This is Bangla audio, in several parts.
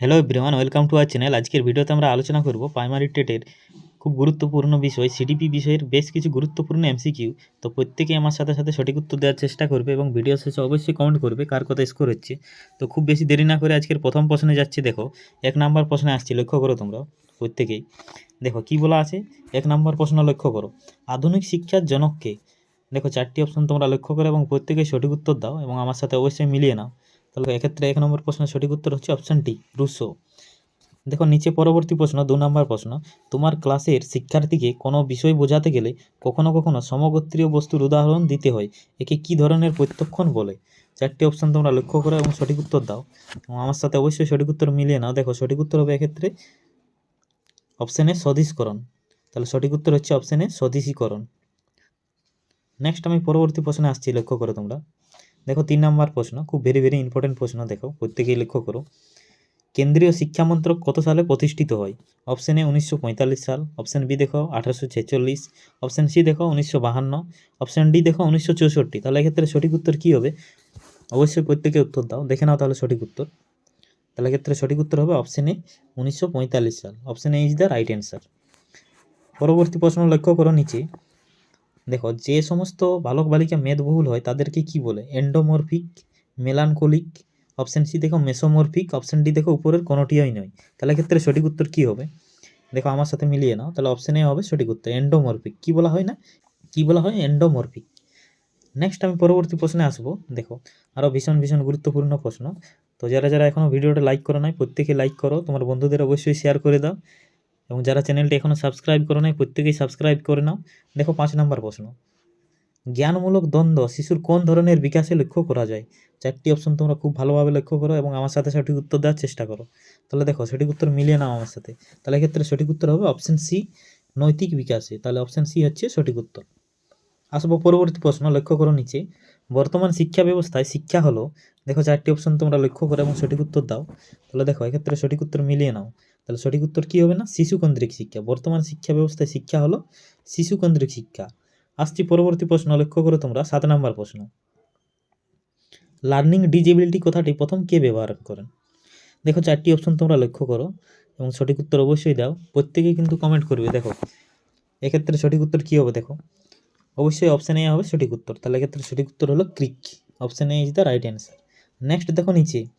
Hello everyone welcome to our channel আজকের ভিডিওতে আমরা আলোচনা করব প্রাইমারি টেটের খুব গুরুত্বপূর্ণ বিষয় সিডিপি বিষয়ের বেশ কিছু গুরুত্বপূর্ণ এমসিকিউ তো প্রত্যেকেই আমার সাথে সাথে সঠিক উত্তর দেওয়ার চেষ্টা করবে এবং ভিডিও শেষে অবশ্যই কমেন্ট করবে কার কত স্কোর হচ্ছে। তো খুব বেশি দেরি না করে আজকের প্রথম প্রশ্নে যাচ্ছে, দেখো, এক নাম্বার প্রশ্নে আসছি, লক্ষ্য করো তোমরা, প্রত্যেকেই। দেখো, কি বলা আছে? এক নাম্বার প্রশ্ন, লক্ষ্য করো, আধুনিক শিক্ষার জনককে দেখো, চারটি অপশন তোমরা লক্ষ্য করো এবং প্রত্যেকেই সঠিক উত্তর দাও এবং আমার সাথে অবশ্যই মিলিয়ে নাও। তাহলে এক্ষেত্রে এক নম্বর প্রশ্নের সঠিক উত্তর হচ্ছে অপশন ডি রুশো। দেখো, নিচে পরবর্তী প্রশ্ন, দু নম্বর প্রশ্ন, তোমার ক্লাসের শিক্ষার্থীকে কোনো বিষয় বোঝাতে গেলে কখনো কখনো সমগোত্রীয় বস্তুর উদাহরণ দিতে হয়। একে কি ধরনের প্রত্যক্ষণ বলে? চারটি অপশান তোমরা লক্ষ্য করো এবং সঠিক উত্তর দাও। এবং আমার সাথে অবশ্যই সঠিক উত্তর মিলিয়ে নাও। দেখো, সঠিক উত্তর হবে এক্ষেত্রে অপশানে স্বদেশকরণ তাহলে সঠিক উত্তর হচ্ছে অপশানে স্বদেশীকরণ নেক্সট আমি পরবর্তী প্রশ্নে আসছি, লক্ষ্য করো তোমরা। দেখো তিন নম্বর প্রশ্ন, খুব ভেরি ভেরি ইম্পর্টেন্ট প্রশ্ন দেখো, প্রত্যেকেই লক্ষ্য করো। কেন্দ্রীয় শিক্ষা মন্ত্রক কত সালে প্রতিষ্ঠিত হয়? অপশন এ উনিশশো পঁয়তাল্লিশ সাল অপশন বি দেখো আঠারোশো ছেচল্লিশ অপশন সি দেখো উনিশশো বাহান্ন অপশন ডি দেখো উনিশশো চৌষট্টি। তাহলে এক্ষেত্রে সঠিক উত্তর কী হবে? অবশ্যই প্রত্যেকে উত্তর দাও, দেখে নাও তাহলে সঠিক উত্তর। তাহলে এক্ষেত্রে সঠিক উত্তর হবে অপশন এ উনিশশো পঁয়তাল্লিশ সাল option A is the right answer পরবর্তী প্রশ্ন লক্ষ্য করো নিচে। দেখো, যে সমস্ত বালক বালিকা মেদবহুল হয়, তাদেরকে কি বলে? এন্ডোমরফিক মেলানকোলিক অপশন সি দেখো মেসোমরফিক অপশন ডি দেখো, উপরের কোনোটিই নয়। তাহলে ক্ষেত্রে সঠিক উত্তর কি হবে? দেখো, আমার সাথে মিলিয়ে নাও, তাহলে অপশন এ হবে সঠিক উত্তর এন্ডোমরফিক কি বলা হয় না? কি বলা হয়? এন্ডোমরফিক নেক্সট আমি পরবর্তী প্রশ্নে আসব। দেখো আরও ভীষণ ভীষণ গুরুত্বপূর্ণ প্রশ্ন। তো যারা যারা এখনও ভিডিওটা লাইক করো নাই, প্রত্যেকে লাইক করো। তোমার বন্ধুদের অবশ্যই শেয়ার করে দাও। এবং যারা চ্যানেলটি এখনও সাবস্ক্রাইব করো নাই, প্রত্যেকেই সাবস্ক্রাইব করে নাও। দেখো পাঁচ নম্বর প্রশ্ন। জ্ঞানমূলক দ্বন্দ্ব শিশুর কোন ধরনের বিকাশে লক্ষ্য করা যায়? চারটি অপশন তোমরা খুব ভালোভাবে লক্ষ্য করো এবং আমার সাথে সঠিক উত্তর দেওয়ার চেষ্টা করো। তাহলে দেখো, সঠিক উত্তর মিলিয়ে নাও আমার সাথে। তাহলে এক্ষেত্রে সঠিক উত্তর হবে অপশন সি নৈতিক বিকাশে। তাহলে অপশন সি হচ্ছে সঠিক উত্তর। আসব পরবর্তী প্রশ্ন, লক্ষ্য করো নিচে। বর্তমান শিক্ষা ব্যবস্থায় শিক্ষা হলো, দেখো চারটি অপশন তোমরা লক্ষ্য করো এবং সঠিক উত্তর দাও। তাহলে দেখো, এক্ষেত্রে সঠিক উত্তর মিলিয়ে নাও। তাহলে সঠিক উত্তর কী হবে না? শিশুকেন্দ্রিক শিক্ষা। বর্তমান শিক্ষা ব্যবস্থায় শিক্ষা হলো শিশুকেন্দ্রিক শিক্ষা। আসছি পরবর্তী প্রশ্ন, লক্ষ্য করো তোমরা, সাত নম্বর প্রশ্ন। লার্নিং ডিজেবিলিটি কথাটি প্রথম কে ব্যবহার করেন? দেখো, চারটি অপশন তোমরা লক্ষ্য করো এবং সঠিক উত্তর অবশ্যই দাও। প্রত্যেকেই কিন্তু কমেন্ট করবে, দেখো। এক্ষেত্রে সঠিক উত্তর কী হবে, দেখো? অবশ্যই অপশান হবে সঠিক উত্তর। তাহলে এক্ষেত্রে সঠিক উত্তর হলো ক্রিক। Option is the right answer next দেখো নিচে।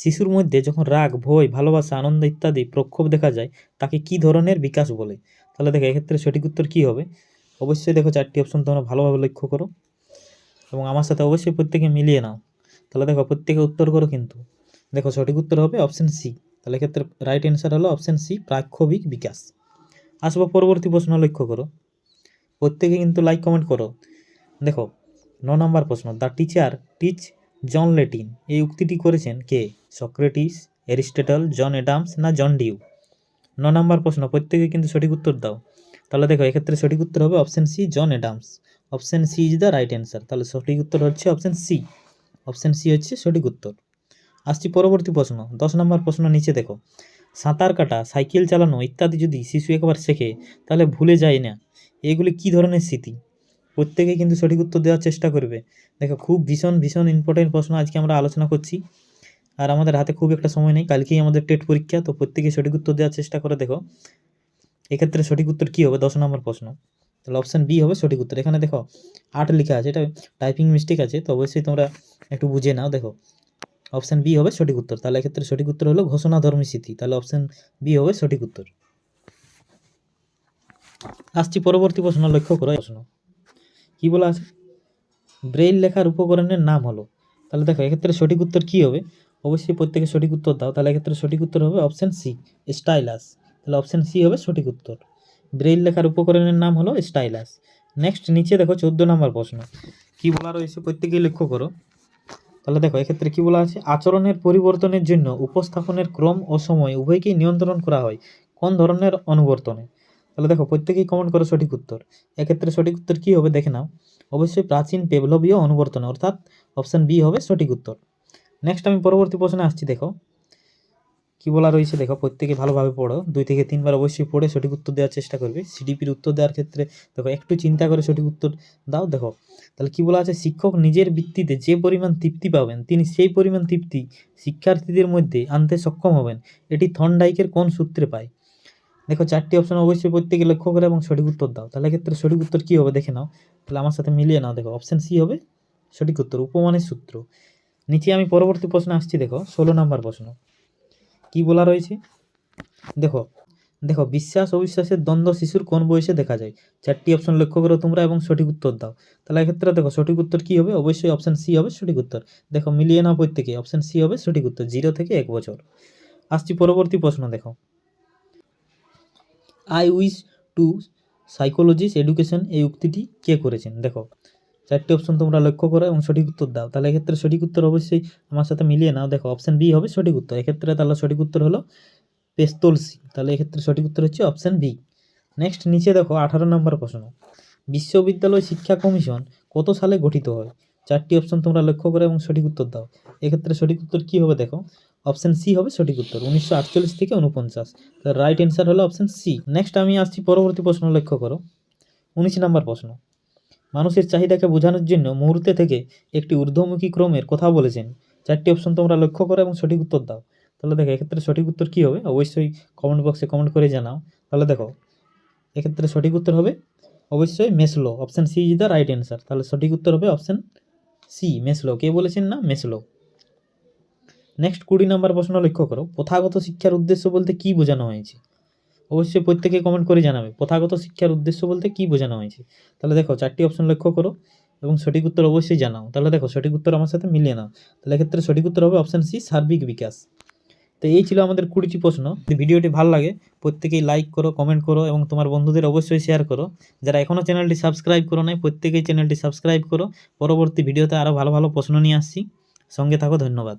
শিশুর মধ্যে যখন রাগ, ভয়, ভালোবাসা, আনন্দ ইত্যাদি প্রক্ষোভ দেখা যায়, তাকে কি ধরনের বিকাশ বলে? তাহলে দেখো, এক্ষেত্রে সঠিক উত্তর কী হবে? অবশ্যই দেখো চারটি অপশন তোমরা ভালোভাবে লক্ষ্য করো। এবং আমার সাথে অবশ্যই প্রত্যেকে মিলিয়ে নাও। তাহলে দেখো, প্রত্যেকে উত্তর করো কিন্তু। দেখো, সঠিক উত্তর হবে অপশন সি তাহলে এক্ষেত্রে রাইট অ্যান্সার হলো অপশন সি প্রাক্ষবিক বিকাশ। আসব পরবর্তী প্রশ্ন লক্ষ্য করো। প্রত্যেকে কিন্তু লাইক কমেন্ট করো। দেখো, ন নম্বর প্রশ্ন the teacher teach John Latin. এই উক্তিটি করেছেন কে? সক্রেটিস, অ্যারিস্টটল, জন অ্যাডামস না জন ডিউ? ন নম্বর প্রশ্ন, প্রত্যেকে কিন্তু সঠিক উত্তর দাও। তাহলে দেখো, এক্ষেত্রে সঠিক উত্তর হবে option C, John Adams. Option C is the right answer. তাহলে সঠিক উত্তর হচ্ছে অপশন সি। অপশন সি হচ্ছে সঠিক উত্তর। আসছি পরবর্তী প্রশ্ন, দশ নম্বর প্রশ্ন নিচে দেখো। সাঁতার কাটা, সাইকেল চালানো ইত্যাদি যদি শিশু একবার শেখে, তাহলে ভুলে যায় না। এগুলি কি ধরনের স্মৃতি? প্রত্যেকে কিন্তু সঠিক উত্তর দেওয়ার চেষ্টা করবে। দেখো, খুব ভীষণ ভীষণ ইম্পর্টেন্ট প্রশ্ন আজকে আমরা আলোচনা করছি। আর আমাদের হাতে খুব একটা সময় নেই, কালকেই আমাদের টেট পরীক্ষা, তো প্রত্যেকে সঠিক উত্তর দেওয়ার চেষ্টা করে দেখো। এক্ষেত্রে সঠিক উত্তর কী হবে? দশ নম্বর প্রশ্ন। তাহলে অপশান বি হবে সঠিক উত্তর। এখানে দেখো, আট লেখা আছে, এটা টাইপিং মিস্টেক আছে, তো অবশ্যই তোমরা একটু বুঝে নাও, দেখো। অপশান বি হবে সঠিক উত্তর। তাহলে এক্ষেত্রে সঠিক উত্তর হলো ঘোষণা ধর্মী স্মৃতি তাহলে অপশান বি হবে সঠিক উত্তর। আসছি পরবর্তী প্রশ্ন, লক্ষ্য করো। প্রশ্ন কী বলা আছে? ব্রেইল লেখার উপকরণের নাম হলো। তাহলে দেখো, এক্ষেত্রে সঠিক উত্তর কী হবে? অবশ্যই প্রত্যেকে সঠিক উত্তর দাও। তাহলে এক্ষেত্রে সঠিক উত্তর হবে অপশান সি স্টাইলাস তাহলে অপশান সি হবে সঠিক উত্তর। ব্রেইল লেখার উপকরণের নাম হলো স্টাইলাস নেক্সট নিচে দেখো চোদ্দ নম্বর প্রশ্ন। কী বলা রয়েছে? প্রত্যেকেই লক্ষ্য করো। তাহলে দেখো, এক্ষেত্রে কী বলা আছে? আচরণের পরিবর্তনের জন্য উপস্থাপনের ক্রম ও সময় উভয়কেই নিয়ন্ত্রণ করা হয়। কোন ধরনের অনুবর্তনে? তাহলে দেখো, প্রত্যেকেই কমেন্ট করো সঠিক উত্তর। এক্ষেত্রে সঠিক উত্তর কী হবে দেখে নাও। অবশ্যই প্রাচীন পেভলবীয় অনুবর্তনে, অর্থাৎ অপশান বি হবে সঠিক উত্তর। নেক্সট আমি পরবর্তী প্রশ্নে আসছি, দেখো। কি কী বলা রয়েছে, দেখো, প্রত্যেকে ভালোভাবে পড়ো। দুই থেকে তিনবার অবশ্যই পড়ে সঠিক উত্তর দেওয়ার চেষ্টা করবে। সিডিপির উত্তর দেওয়ার ক্ষেত্রে, দেখো, একটু চিন্তা করে সঠিক উত্তর দাও, দেখো। তাহলে কী বলা আছে? শিক্ষক নিজের ভিত্তিতে যে পরিমাণ তৃপ্তি পাবেন, তিনি সেই পরিমাণ তৃপ্তি শিক্ষার্থীদের মধ্যে আনতে সক্ষম হবেন। এটি থর্নডাইকের কোন সূত্রে পায়? দেখো, চারটি অপশন অবশ্যই প্রত্যেকে লক্ষ্য করে এবং সঠিক উত্তর দাও। তাহলে ক্ষেত্রে সঠিক উত্তর কী হবে দেখে নাও। তাহলে আমার সাথে মিলিয়ে নাও। দেখো অপশন সি হবে সঠিক উত্তর, উপমানের সূত্র। নিচে আমি পরবর্তী প্রশ্ন আসছি, দেখো, ষোলো নম্বর প্রশ্ন। কি বলা রয়েছে? দেখো দেখো, বিশ্বাস, অবিশ্বাসের দ্বন্দ্ব শিশুর কোন বয়সে দেখা যায়? চারটি অপশন লক্ষ্য করো তোমরা এবং সঠিক উত্তর দাও। তাহলে এক্ষেত্রে দেখো, সঠিক উত্তর কী হবে? অবশ্যই অপশন সি হবে সঠিক উত্তর। দেখো, মিলিয়ে নাও প্রত্যেকে। অপশন সি হবে সঠিক উত্তর জিরো থেকে এক বছর। আসছি পরবর্তী প্রশ্ন, দেখো। I wish to psychologist education, এই উক্তিটি কে করেছেন? দেখো, চারটি অপশন তোমরা লক্ষ্য করো এবং সঠিক উত্তর দাও। তাহলে এক্ষেত্রে সঠিক উত্তর অবশ্যই আমার সাথে মিলিয়ে নাও। দেখো অপশান বি হবে সঠিক উত্তর। এক্ষেত্রে তাহলে সঠিক উত্তর হলো পেস্তলসি। তাহলে এক্ষেত্রে সঠিক উত্তর হচ্ছে অপশন বি নেক্সট নিচে দেখো, আঠারো নম্বর প্রশ্ন। বিশ্ববিদ্যালয় শিক্ষা কমিশন কত সালে গঠিত হয়? চারটি অপশন তোমরা লক্ষ্য করো এবং সঠিক উত্তর দাও। এক্ষেত্রে সঠিক উত্তর কী হবে দেখো? অপশন সি হবে সঠিক উত্তর, উনিশশো আটচল্লিশ থেকে উনপঞ্চাশ তার রাইট অ্যান্সার হলো অপশন সি নেক্সট আমি আসছি পরবর্তী প্রশ্ন লক্ষ্য করো। উনিশ নম্বর প্রশ্ন। মানুষের চাহিদাকে বোঝানোর জন্য মুহূর্তে থেকে একটি ঊর্ধ্বমুখী ক্রমের কথা বলেছেন। চারটি অপশন তোমরা লক্ষ্য করো এবং সঠিক উত্তর দাও। তাহলে দেখো, এক্ষেত্রে সঠিক উত্তর কী হবে? অবশ্যই কমেন্ট বক্সে কমেন্ট করে জানাও। তাহলে দেখো, এক্ষেত্রে সঠিক উত্তর হবে অবশ্যই Maslow option C is the right answer তাহলে সঠিক উত্তর হবে অপশান সি মেসলো কে বলেছেন না? মেসলো নেক্সট কুড়ি নম্বর প্রশ্ন লক্ষ্য করো। প্রথাগত শিক্ষার উদ্দেশ্য বলতে কী বোঝানো হয়েছে? অবশ্যই প্রত্যেকে কমেন্ট করে জানাবে। প্রথাগত শিক্ষার উদ্দেশ্য বলতে কী বোঝানো হয়েছে? তাহলে দেখো, চারটি অপশন লক্ষ্য করো এবং সঠিক উত্তর অবশ্যই জানাও। তাহলে দেখো, সঠিক উত্তর আমার সাথে মিলিয়ে নাও। তাহলে এক্ষেত্রে সঠিক উত্তর হবে অপশান সি সার্বিক বিকাশ। তো এই ছিল আমাদের কুড়িটি প্রশ্ন। যদি ভিডিওটি ভালো লাগে, প্রত্যেকেই লাইক করো কমেন্ট করো এবং তোমার বন্ধুদের অবশ্যই শেয়ার করো। যারা এখনও চ্যানেলটি সাবস্ক্রাইব করো নাই, প্রত্যেকেই চ্যানেলটি সাবস্ক্রাইব করো। পরবর্তী ভিডিওতে আরও ভালো ভালো প্রশ্ন নিয়ে আসছি। সঙ্গে থাকো, ধন্যবাদ।